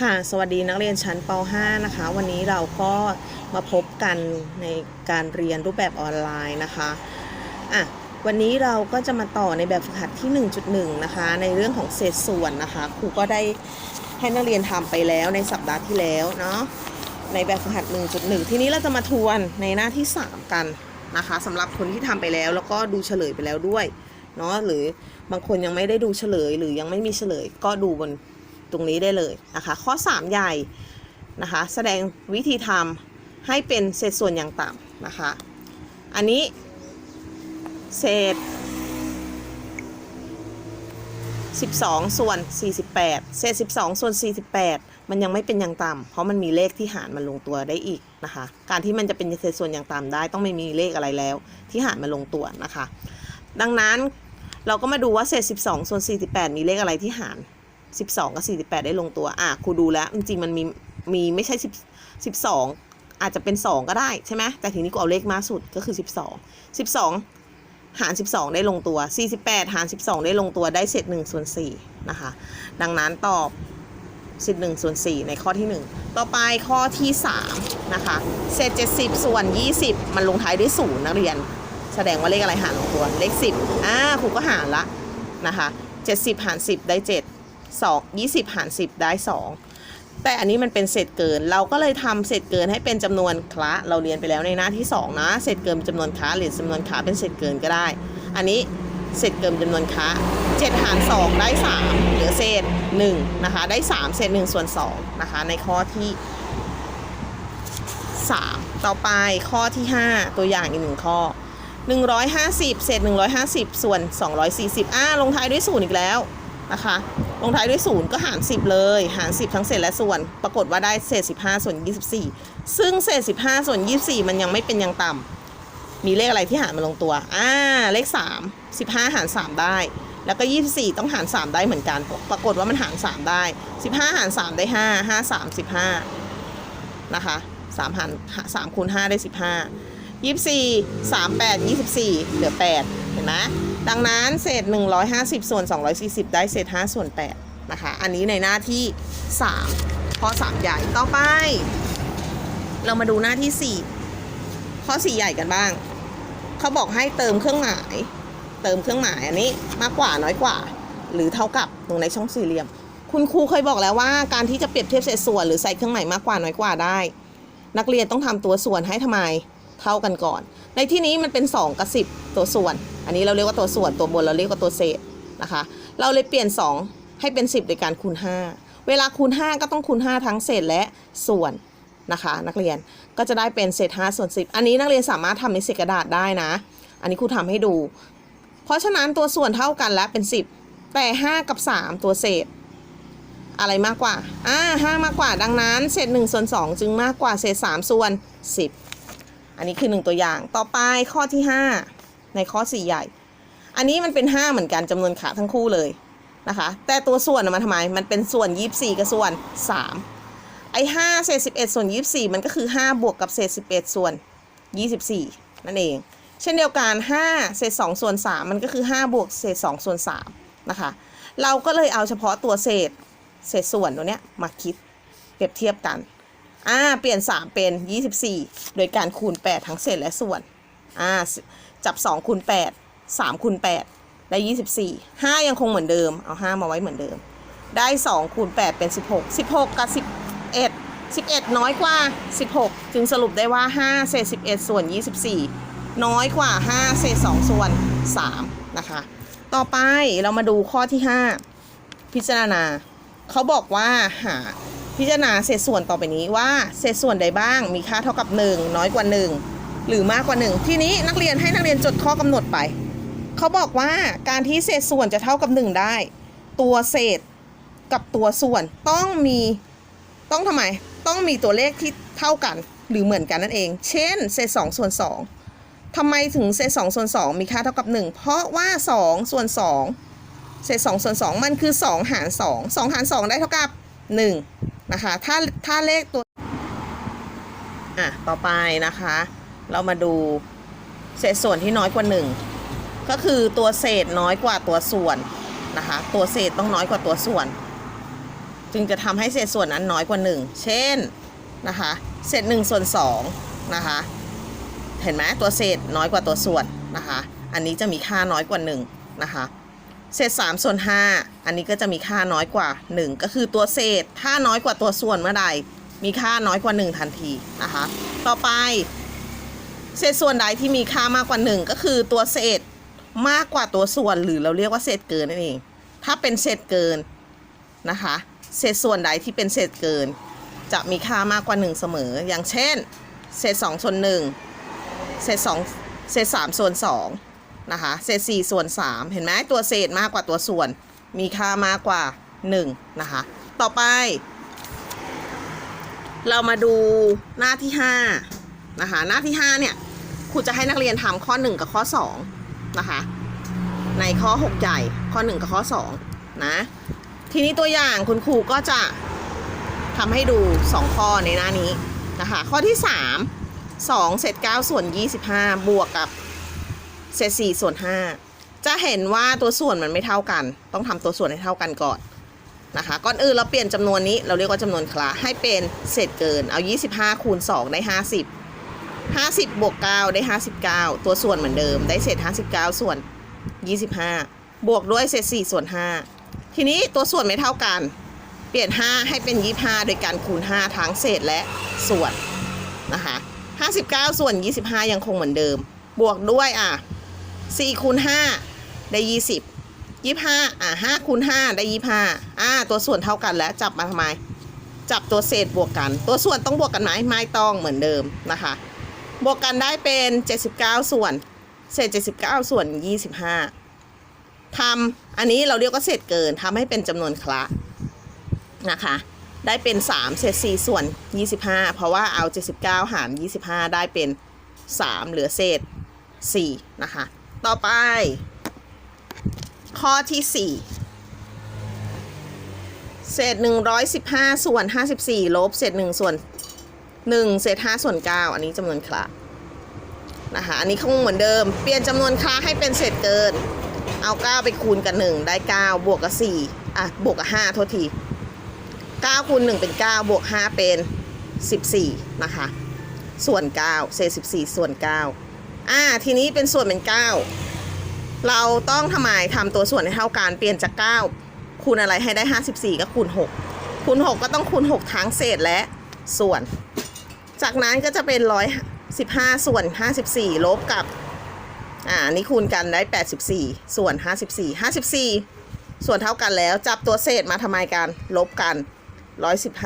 ค่ะ สวัสดีนักเรียนชั้นป .5 นะคะ วันนี้เราก็มาพบกันในการเรียนรูปแบบออนไลน์นะคะอะวันนี้เราก็จะมาต่อในแบบฝึกหัดที่ 1.1 นะคะ ในเรื่องของเศษส่วนนะคะ ครูก็ได้ให้นักเรียนทำไปแล้วในสัปดาห์ที่แล้วเนาะ ในแบบฝึกหัด 1.1 ทีนี้เราจะมาทวนในหน้าที่ 3 กันนะคะสำหรับคนที่ทำไปแล้วแล้วก็ดูเฉลยไปแล้วด้วยเนาะ หรือบางคนยังไม่ได้ดูเฉลย หรือยังไม่มีเฉลยก็ดูบน ตรงนี้ได้เลยนะคะ ข้อ 3 ใหญ่นะคะ แสดงวิธีทำให้เป็นเศษส่วนอย่างต่ำนะคะ อันนี้เศษ 12 ส่วน 48 เศษ 12 ส่วน 48 มันยังไม่เป็นอย่างต่ำเพราะมันมีเลขที่หารมันลงตัวได้อีกนะคะ การที่มันจะเป็นเศษส่วนอย่างต่ำได้ต้องไม่มีเลขอะไรแล้ว ที่หารมาลงตัวนะคะ ดังนั้นเราก็มาดูว่าเศษ 12 ส่วน 48 มีเลขอะไรที่หาร 12 กับ 48 ได้ลงตัว อะครูดูแล้ว จริงๆ มันมี มีไม่ใช่10 12 อาจจะเป็น 2 ก็ได้ใช่ไหม แต่ทีนี้กูเอาเลขมากสุดก็คือ 12 12 หาร 12 ได้ลงตัว 48 หาร 12 ได้ลงตัวได้เศษ1ส่วน4นะคะ ดังนั้นตอบเศษ1ส่วน4ในข้อที่ 1 ต่อไปข้อที่3นะคะ เศษ 70 ส่วน 20 มันลงท้ายด้วย0นักเรียน แสดงว่าเลขอะไรหารลงตัว เลข 10 อ่าครูก็หารละนะคะ 70 หาร 10 ได้ 7 2 20 หาร 10 ได้ 2 แต่อันนี้มันเป็นเศษเกิน เราก็เลยทำเศษเกินให้เป็นจำนวนคละเราเรียนไปแล้วในหน้าที่ 2 นะ เศษเกินเป็นจำนวนคละหรือจำนวนคละเป็นเศษเกินก็ได้ อันนี้เศษเกินเป็นจำนวนคละ7หาร 2 ได้ 3 เหลือเศษ1นะคะ ได้ 3 เศษ1ส่วน2นะคะ ในข้อที่ 3 ต่อไปข้อที่ 5 ตัวอย่างอีกหนึ่งข้อ 150 เศษ 150 ส่วน 240 อ่า ลงท้ายด้วยศูนย์อีกแล้วนะคะ ลงท้ายด้วยศูนย์ก็หาร 10 เลย หาร 10 ทั้งเศษและส่วน ปรากฏว่าได้เศษ 15 ส่วน 24 ซึ่งเศษ 15 ส่วน 24 มันยังไม่เป็นอย่างต่ำมีเลขอะไรที่หารมาลงตัว อ่า เลข 3 15 หาร 3 ได้ แล้วก็ 24 ต้องหาร 3 ได้เหมือนกัน ปรากฏว่ามันหาร 3 ได้ 15 หาร 3 ได้ 5 5 3 15 นะคะ3หาร3คูณ5ได้ 15 24 38 24 เหลือ 8 เห็นไหม ดังนั้นเศษ 150 ส่วน 240 ได้เศษ 5 ส่วน 8 นะคะ อันนี้ในหน้าที่ 3 ข้อ 3 ใหญ่ต่อไป เรามาดูหน้าที่ 4 ข้อ 4 ใหญ่กันบ้าง เขาบอกให้เติมเครื่องหมาย เติมเครื่องหมายอันนี้มากกว่าน้อยกว่า หรือเท่ากับตรงในช่องสี่เหลี่ยม คุณครูเคยบอกแล้วว่าการที่จะเปรียบเทียบเศษส่วนหรือใส่เครื่องหมายมากกว่าน้อยกว่าได้ นักเรียนต้องทำตัวส่วนให้ทำไม เท่ากันก่อน ในที่นี้มันเป็น 2 กับ 10 ตัวส่วน อันนี้เราเรียกว่าตัวส่วนตัวบนเราเรียกว่าตัวเศษนะคะ เราเลยเปลี่ยน 2 ให้เป็น 10โดยการคูณ 5 เวลาคูณ 5 ก็ต้องคูณ 5 ทั้งเศษและส่วนนะคะนักเรียนก็จะได้เป็นเศษ5ส่วน10 อันนี้นักเรียนสามารถทำในเศษกระดาษได้นะ อันนี้ครูทำให้ดู เพราะฉะนั้นตัวส่วนเท่ากันแล้วเป็น 10 แต่ 5 กับ 3 ตัวเศษ อะไรมากกว่าอ่าห้ามากกว่าดังนั้นเศษ1ส่วน2จึงมากกว่าเศษ3ส่วน 10 อันนี้คือ1ตัวอย่าง ต่อไปข้อที่5ในข้อ4ใหญ่ อันนี้มันเป็น5เหมือนกันจำนวนขาทั้งคู่เลยนะคะ แต่ตัวส่วนมันทำไม มันเป็นส่วน24กับส่วน3ไอ้5เศษ11ส่วน24มันก็คือ5บวกกับเศษ11ส่วน24นั่นเอง เช่นเดียวกัน5เศษ2ส่วน3มันก็คือ5บวกเศษ2ส่วน3นะคะ เราก็เลยเอาเฉพาะตัวเศษเศษส่วนตัวเนี้ยมาคิดเปรียบเทียบกัน อ่าเปลี่ยน 3 เป็น 24 โดยการคูณ 8 ทั้งเศษและส่วนอ่าจับ 2 คูณ 8 3 คูณ 8 ได้ 24 5 ยังคงเหมือนเดิม เอา 5 มาไว้เหมือนเดิม ได้ 2 คูณ 8 เป็น 16 16 กับ 11 11 น้อยกว่า 16 จึงสรุปได้ว่า 5 เศษ 11 ส่วน 24 น้อยกว่า 5 เศษ 2 ส่วน 3 นะคะ ต่อไปเรามาดูข้อที่ 5 พิจารณา เขาบอกว่าหา พิจารณาเศษส่วนต่อไปนี้ว่าเศษส่วนใดบ้างมีค่าเท่ากับ 1 น้อยกว่า 1 หรือมากกว่า 1 ทีนี้นักเรียนให้นักเรียนจดข้อกำหนดไป เขาบอกว่าการที่เศษส่วนจะเท่ากับ 1 ได้ ตัวเศษกับตัวส่วนต้องมีต้องทำไมต้องมีตัวเลขที่เท่ากันหรือเหมือนกันนั่นเอง เช่นเศษ2ส่วน2ทำไมถึงเศษ2ส่วน2มีค่าเท่ากับ 1 เพราะว่า2ส่วน2เศษ2ส่วน2มันคือ 2 หาร 2 2 หาร 2 ได้เท่ากับ 1 นะคะ ถ้าถ้าเลขตัว อะ ต่อไปนะคะ เรามาดูเศษส่วนที่น้อยกว่า 1 ก็คือตัวเศษน้อยกว่าตัวส่วนนะคะ ตัวเศษต้องน้อยกว่าตัวส่วน จึงจะทำให้เศษส่วนนั้นน้อยกว่า 1 เช่นนะคะ เศษ1ส่วน2นะคะ เห็นไหมตัวเศษน้อยกว่าตัวส่วนนะคะ อันนี้จะมีค่าน้อยกว่า1นะคะ เศษ3ส่วน5อันนี้ก็จะมีค่าน้อยกว่า 1 ก็คือตัวเศษ ถ้าน้อยกว่าตัวส่วนเมื่อใด มีค่าน้อยกว่า 1 ทันทีนะคะ ต่อไป เศษส่วนใดที่มีค่ามากกว่า 1 ก็คือตัวเศษมากกว่าตัวส่วนหรือเราเรียกว่าเศษเกินนั่นเอง ถ้าเป็นเศษเกินนะคะ เศษส่วนใดที่เป็นเศษเกิน จะมีค่ามากกว่า 1 เสมอ อย่างเช่น เศษ2ส่วน1เศษ2เศษ3ส่วน2 นะคะ เศษ4ส่วน3เห็นไหมตัวเศษมากกว่าตัวส่วน มีค่ามากกว่า1นะคะ ต่อไป เรามาดูหน้าที่5นะคะ หน้าที่5เนี่ยครูจะให้นักเรียนทำข้อ1กับข้อ2นะคะ ในข้อ6ใหญ่ข้อ1กับข้อ2นะ ทีนี้ตัวอย่างคุณครูก็จะทำให้ดู2ข้อในหน้านี้นะคะ ข้อที่3 2เศษ9ส่วน25บวกกับ เศษ4ส่วน5จะเห็นว่าตัวส่วนมันไม่เท่ากัน ต้องทำตัวส่วนให้เท่ากันก่อนนะคะ ก่อนอื่นเราเปลี่ยนจำนวนนี้เราเรียกว่าจำนวนคละให้เป็นเศษเกิน เอา 25 คูณ 2 ได้ 50 50 บวก 9 ได้ 59 ตัวส่วนเหมือนเดิม ได้เศษ 59 ส่วน 25 บวกด้วยเศษ 4 ส่วน 5 ทีนี้ตัวส่วนไม่เท่ากัน เปลี่ยน 5 ให้เป็น 25 โดยการคูณ 5 ทั้งเศษและส่วนนะคะ59 ส่วน 25 ยังคงเหมือนเดิม บวกด้วยอะ 4คูณ5ได้ 20 25อะ5คูณ5ได้ 25อะตัวส่วนเท่ากันแล้วจับมาทำไม จับตัวเศษบวกกัน ตัวส่วนต้องบวกกันไหมไม่ต้องเหมือนเดิมนะคะ บวกกันได้เป็น 79 ส่วน เศษ 79 ส่วน 25ทำอันนี้เราเรียกว่าเศษเกินทำให้เป็นจำนวนคละนะคะได้เป็น 3 เศษ 4 ส่วน 25 เพราะว่าเอา 79 หาร 25 ได้เป็น 3 เหลือเศษ 4 นะคะ ต่อไป ข้อที่ 4 เศษ 115 ส่วน 54 ลบ เศษ 1 ส่วน 1 เศษ 5 ส่วน 9 อันนี้จำนวนคละนะคะ อันนี้คงเหมือนเดิม เปลี่ยนจำนวนคละให้เป็นเศษเกิน เอา 9 ไปคูณกับ 1 ได้ 9 บวกกับ 4 อะ บวกกับ 5 โทษที 9คูณ1เป็น 9 บวก 5 เป็น 14 นะคะ ส่วน 9 เศษ 14 ส่วน 9 อ่าทีนี้เป็นส่วนเป็น9เราต้องทำไมทำตัวส่วนให้เท่ากันเปลี่ยนจาก9คูณอะไรให้ได้54ก็คูณ6คูณ6ก็ต้องคูณ6ทั้งเศษและส่วน จากนั้นก็จะเป็น115ส่วน54ลบกับอ่านี้คูณกันได้84ส่วน54 54ส่วนเท่ากันแล้วจับตัวเศษมาทำไมกัน ลบกัน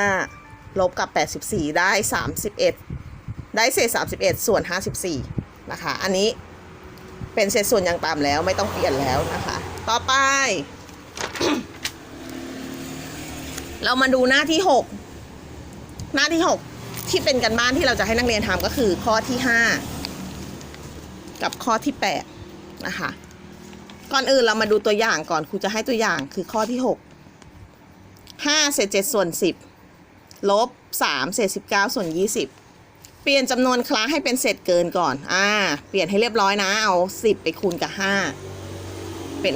115ลบกับ84ได้31ได้เศษ31ส่วน54 นะคะ อันนี้เป็นเศษส่วนอย่างต่ำแล้วไม่ต้องเปลี่ยนแล้วนะคะ ต่อไป เรามาดูหน้าที่ 6 หน้าที่ 6 ที่เป็นกันบ้านที่เราจะให้นักเรียนทำก็คือข้อที่ 5 กับข้อที่ 8 นะคะ ก่อนอื่นเรามาดูตัวอย่างก่อนครูจะให้ตัวอย่างคือข้อที่ 6 5เศษ7ส่วน 10 ลบ 3 เศษ 19 ส่วน 20เปลี่ยนจำนวนคลาสให้เป็นเศษเกินก่อน อ่า เปลี่ยนให้เรียบร้อยนะ เอา 10 ไปคูณกับ 5 เป็น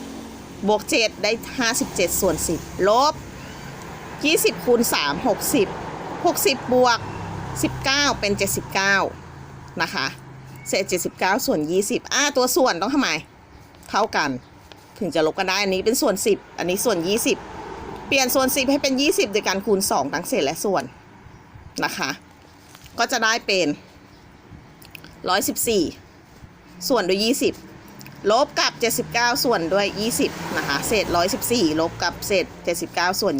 50 บวก 7 ได้ 57 ส่วน 10 ลบ 20 คูณ 3 60 60 บวก 19 เป็น 79 นะคะ เศษ 79 ส่วน 20 อ่า ตัวส่วนต้องทำไม เท่ากัน ถึงจะลบกันได้ อันนี้เป็นส่วน 10 อันนี้ส่วน 20 เปลี่ยนส่วน 10 ให้เป็น 20 โดยการคูณ 2 ทั้งเศษและส่วนนะคะ ก็จะได้เป็น 114 ส่วนด้วย 20 ลบกับ 79 ส่วนด้วย 20 นะคะ เศษ 114 ลบกับเศษ 79 ส่วน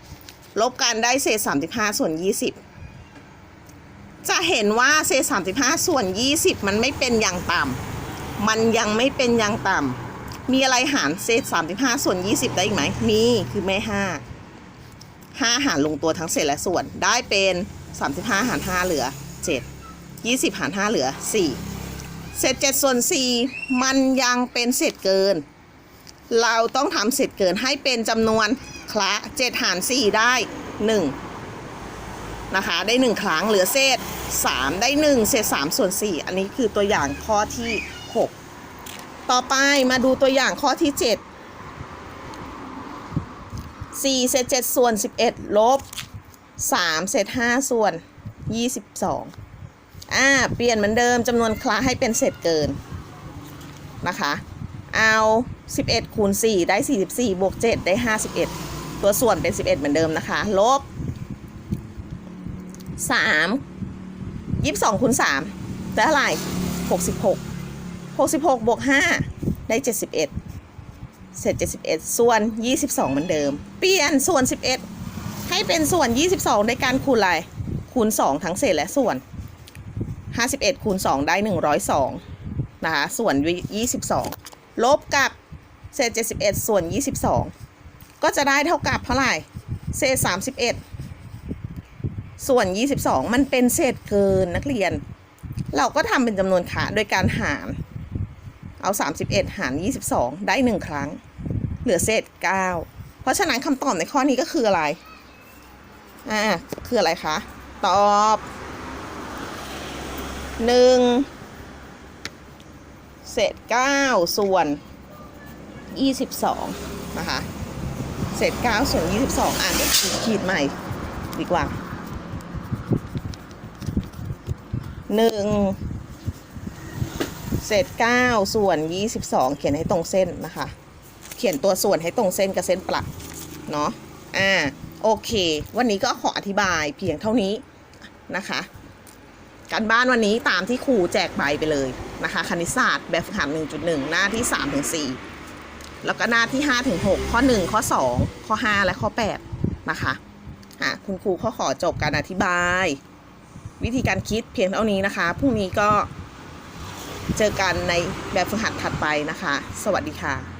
20 ลบกันได้เศษ 35 ส่วน 20 จะเห็นว่าเศษ 35 ส่วน 20 มันไม่เป็นอย่างต่ำมันยังไม่เป็นอย่างต่ำมีอะไรหารเศษ 35 ส่วน 20 ได้อีกไหม มี คือแม่ 5 5 หารลงตัวทั้งเศษและส่วนได้เป็น 35 หาร 5 เหลือ 7 20 หาร 5 เหลือ 4 เศษ7ส่วน 4 มันยังเป็นเศษเกิน เราต้องทำเศษเกินให้เป็นจำนวนคละ7หาร 4 ได้ 1 นะคะ ได้ 1 ครั้งเหลือเศษ 3 ได้ 1 เศษ 3 ส่วน 4 อันนี้คือตัวอย่างข้อที่ 6 ต่อไปมาดูตัวอย่างข้อที่ 7 4เศษ7ส่วน 11 ลบ 3เศษ5ส่วน 22อ่าเปลี่ยนเหมือนเดิมจำนวนคละให้เป็นเศษเกินนะคะ เอา 11คูณ4ได้ 44บวก7ได้ 51 ตัวส่วนเป็น 11 เหมือนเดิมนะคะ ลบ 3 22คูณ3ได้เท่าไหร่66 66 บวก 5 ได้ 71เศษ71 ส่วน 22 เหมือนเดิม เปลี่ยนส่วน 11ให้ เป็นส่วน 22 ในการคูณอะไร คูณ 2 ทั้งเศษและส่วน 51 คูณ 2 ได้ 102 นะคะ ส่วน 22 ลบกับเศษ 71 ส่วน 22 ก็จะได้เท่ากับเท่าไหร่ เศษ 31 ส่วน 22 มันเป็นเศษเกินนักเรียน เราก็ทำเป็นจำนวนค่าโดยการหาร เอา 31 หาร 22 ได้ 1 ครั้ง เหลือเศษ 9 เพราะฉะนั้นคำตอบในข้อนี้ก็คืออะไร อ่าคืออะไรคะตอบ1เศษ9ส่วน22นะคะเศษ9ส่วน22อ่านขีดใหม่ดีกว่า1เศษ9ส่วน22เขียนให้ตรงเส้นนะคะ เขียนตัวส่วนให้ตรงเส้นกับเส้นปลักเนาะอ่า โอเค วันนี้ก็ขออธิบายเพียงเท่านี้นะคะ การบ้านวันนี้ตามที่ครูแจกใบไปเลยนะคะ คณิตศาสตร์แบบฝึกหัด1.1 หน้าที่ 3 ถึง 4 แล้วก็หน้าที่ 5 ถึง 6 ข้อ 1 ข้อ 2 ข้อ 5 และข้อ 8 นะคะอะคุณครูเขาขอจบการอธิบาย วิธีการคิดเพียงเท่านี้นะคะ พรุ่งนี้ก็เจอกันในแบบฝึกหัดถัดไปนะคะ สวัสดีค่ะ